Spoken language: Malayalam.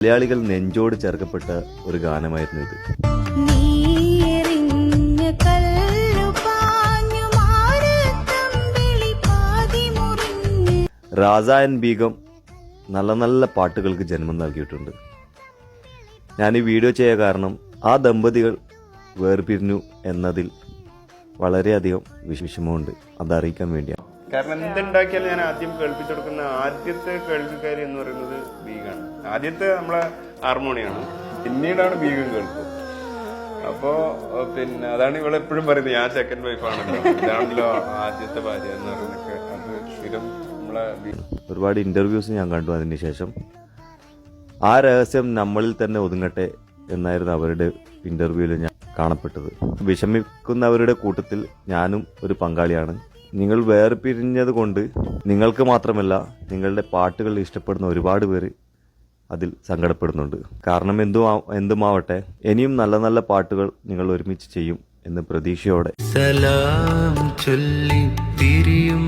മലയാളികൾ നെഞ്ചോട് ചേർക്കപ്പെട്ട ഒരു ഗാനമായിരുന്നു ഇത്. രാജ കല്ലു പാഞ്ഞു മാനത്തമ്പിളി പാതി മുറിഞ്ഞ്. റാസ ആൻ ബീഗം നല്ല നല്ല പാട്ടുകൾക്ക് ജന്മം നൽകിയിട്ടുണ്ട്. ഞാൻ ഈ വീഡിയോ ചെയ്യാൻ കാരണം ആ ദമ്പതികൾ വേർപിരിഞ്ഞു എന്നതിൽ വളരെയധികം വിഷമമുണ്ട്. അതറിയിക്കാൻ വേണ്ടിയാണ്. കാരണം എന്തുണ്ടാക്കിയാലും ഞാൻ ആദ്യം കേൾപ്പിച്ചു കൊടുക്കുന്ന ആദ്യത്തെ കേൾവിക്കാരി എന്ന് പറയുന്നത് ബീഗാണ്. ആദ്യത്തെ നമ്മളെ ഹാർമോണിയാണ്. പിന്നീടാണ് ബീഗം കേൾക്കുക അപ്പോ പിന്നെ അതാണ് ഇവിടെ എപ്പോഴും പറയുന്നത്. ഞാൻ സെക്കൻഡ് വൈഫ് ആണല്ലോ. ഇതാണല്ലോ ആദ്യത്തെ ഭാര്യ എന്ന് പറയുന്നൊക്കെ അത് സ്ഥിരം നമ്മളെ ഒരുപാട് ഇന്റർവ്യൂസ് ഞാൻ കണ്ടു അതിന് ശേഷം. ആ രഹസ്യം നമ്മളിൽ തന്നെ ഒതുങ്ങട്ടെ എന്നായിരുന്നു അവരുടെ ഇന്റർവ്യൂവിൽ ഞാൻ കാണപ്പെട്ടത്. വിഷമിക്കുന്നവരുടെ കൂട്ടത്തിൽ ഞാനും ഒരു പങ്കാളിയാണ്. നിങ്ങൾ വേർപിരിഞ്ഞത് കൊണ്ട് നിങ്ങൾക്ക് മാത്രമല്ല നിങ്ങളുടെ പാട്ടുകൾ ഇഷ്ടപ്പെടുന്ന ഒരുപാട് പേര് അതിൽ സങ്കടപ്പെടുന്നുണ്ട്. കാരണം എന്തു എന്തുമാവട്ടെ ഇനിയും നല്ല നല്ല പാട്ടുകൾ നിങ്ങൾ ഒരുമിച്ച് ചെയ്യും എന്ന് പ്രതീക്ഷയോടെ. സലാം ചൊല്ലി പിരിയും